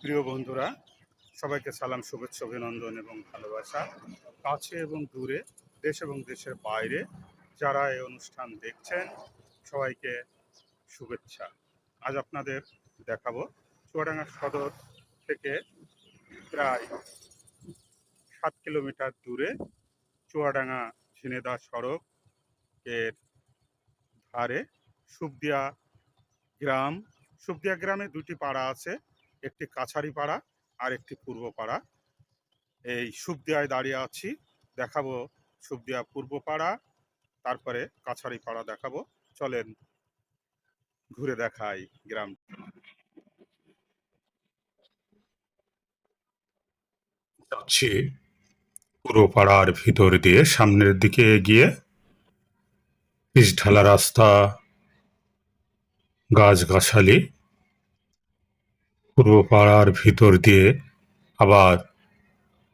প্রিয় বন্ধুরা, সবাইকে সালাম, শুভেচ্ছা, অভিনন্দন এবং ভালোবাসা। কাছে এবং দূরে, দেশ এবং দেশের বাইরে যারা এই অনুষ্ঠান দেখছেন, সবাইকে শুভেচ্ছা। আজ আপনাদের দেখাবো চুয়াডাঙ্গা সদর থেকে প্রায় সাত কিলোমিটার দূরে চুয়াডাঙ্গা ঝিনেদা সড়ক এর ধারে সুবদিয়া গ্রাম। সুবদিয়া গ্রামে দুটি পাড়া আছে। একটি কাছারি পাড়া আর একটি পূর্ব পাড়া এই সুবদিয়ায় দাঁড়িয়ে আছি, দেখাবো সুবদিয়া পূর্ব পাড়া তারপরে কাছারি পাড়া দেখাবো। চলেন, ঘুরে দেখাই গ্রাম। যাচ্ছি পুরো পাড়ার ভিতর দিয়ে, সামনের দিকে এগিয়ে। পিচ ঢালা রাস্তা গাছগাছালি পূর্ব পাড়ার ভিতর দিয়ে আবার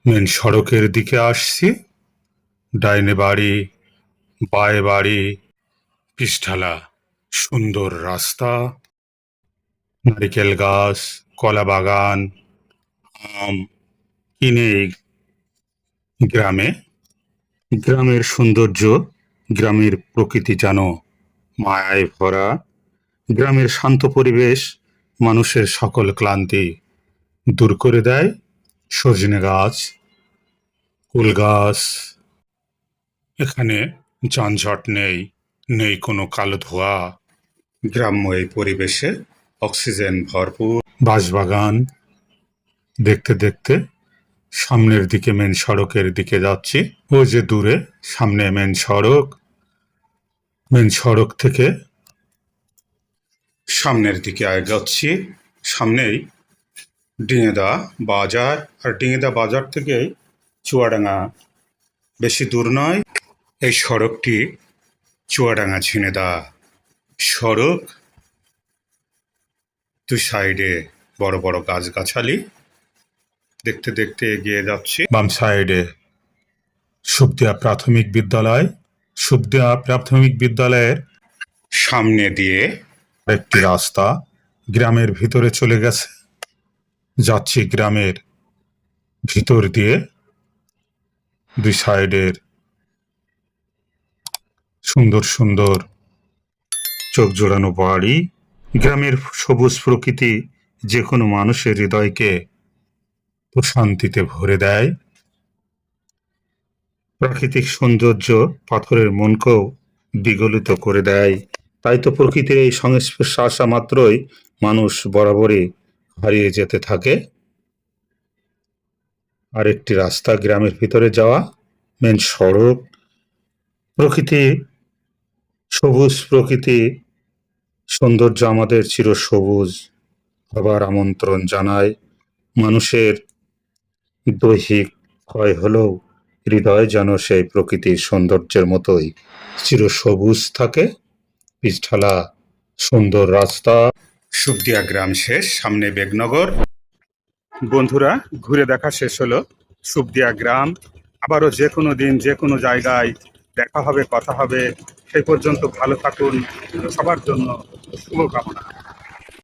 মেন সড়কের দিকে আসছি। ডাইনে বাড়ি, বায়ে বাড়ি পিচঢালা সুন্দর রাস্তা, নারিকেল গাছ, কলা বাগান, আম কিনে গ্রামে। গ্রামের সৌন্দর্য, গ্রামের প্রকৃতি যেন মায়ায় ভরা। গ্রামের শান্ত পরিবেশ মানুষের সকল ক্লান্তি দূর করে দেয় সজনে গাছ, কুল গাছ। এখানে যানজট নেই নেই কোনো কালো ধোয়া। গ্রাম্য এই পরিবেশে অক্সিজেন ভরপুর। বাঁশবাগান দেখতে দেখতে সামনের দিকে মেন সড়কের দিকে যাচ্ছি। ও যে দূরে, সামনে মেন সড়ক। মেন সড়ক থেকে সামনের দিকে যাচ্ছি সামনেই ডিঙেদা বাজার। আর ডিঙেদা বাজার থেকে চুয়াডাঙ্গা বেশি দূর নয়, এই সড়কটি চুয়াডাঙ্গা ঝিনেদা সড়ক। দু সাইডে বড় বড় গাছগাছালি। দেখতে দেখতে এগিয়ে যাচ্ছি। বাম সাইডে সুবদিয়া প্রাথমিক বিদ্যালয়। সুবদিয়া প্রাথমিক বিদ্যালয়ের সামনে দিয়ে একটি রাস্তা গ্রামের ভিতরে চলে গেছে। যাচ্ছি গ্রামের ভিতর দিয়ে দুই সাইডের সুন্দর সুন্দর চোখ জোড়ানো বাড়ি। গ্রামের সবুজ প্রকৃতি যে কোনো মানুষের হৃদয়কে প্রশান্তিতে ভরে দেয়। প্রাকৃতিক সৌন্দর্য পাথরের মনকেও বিগলিত করে দেয়। তাই তো প্রকৃতির এই সংস্পর্শ আসা মাত্রই মানুষ বরাবরই হারিয়ে যেতে থাকে। আরেকটি রাস্তা, গ্রামের ভিতরে যাওয়া মেন সড়ক, প্রকৃতি, সবুজ প্রকৃতি, সৌন্দর্য আমাদের চির সবুজ, আবার আমন্ত্রণ জানায় মানুষের দৈহিক ক্ষয় হলেও হৃদয় যেন সেই প্রকৃতির সৌন্দর্যের মতোই চির সবুজ থাকে। পিচঢালা সুন্দর রাস্তা। সুবদিয়া গ্রাম শেষ, সামনে বেগনগর। বন্ধুরা, ঘুরে দেখা শেষ হলো সুবদিয়া গ্রাম। আবারও যে কোনো দিন যে কোনো জায়গায় দেখা হবে, কথা হবে। সেই পর্যন্ত ভালো থাকুন। সবার জন্য শুভকামনা।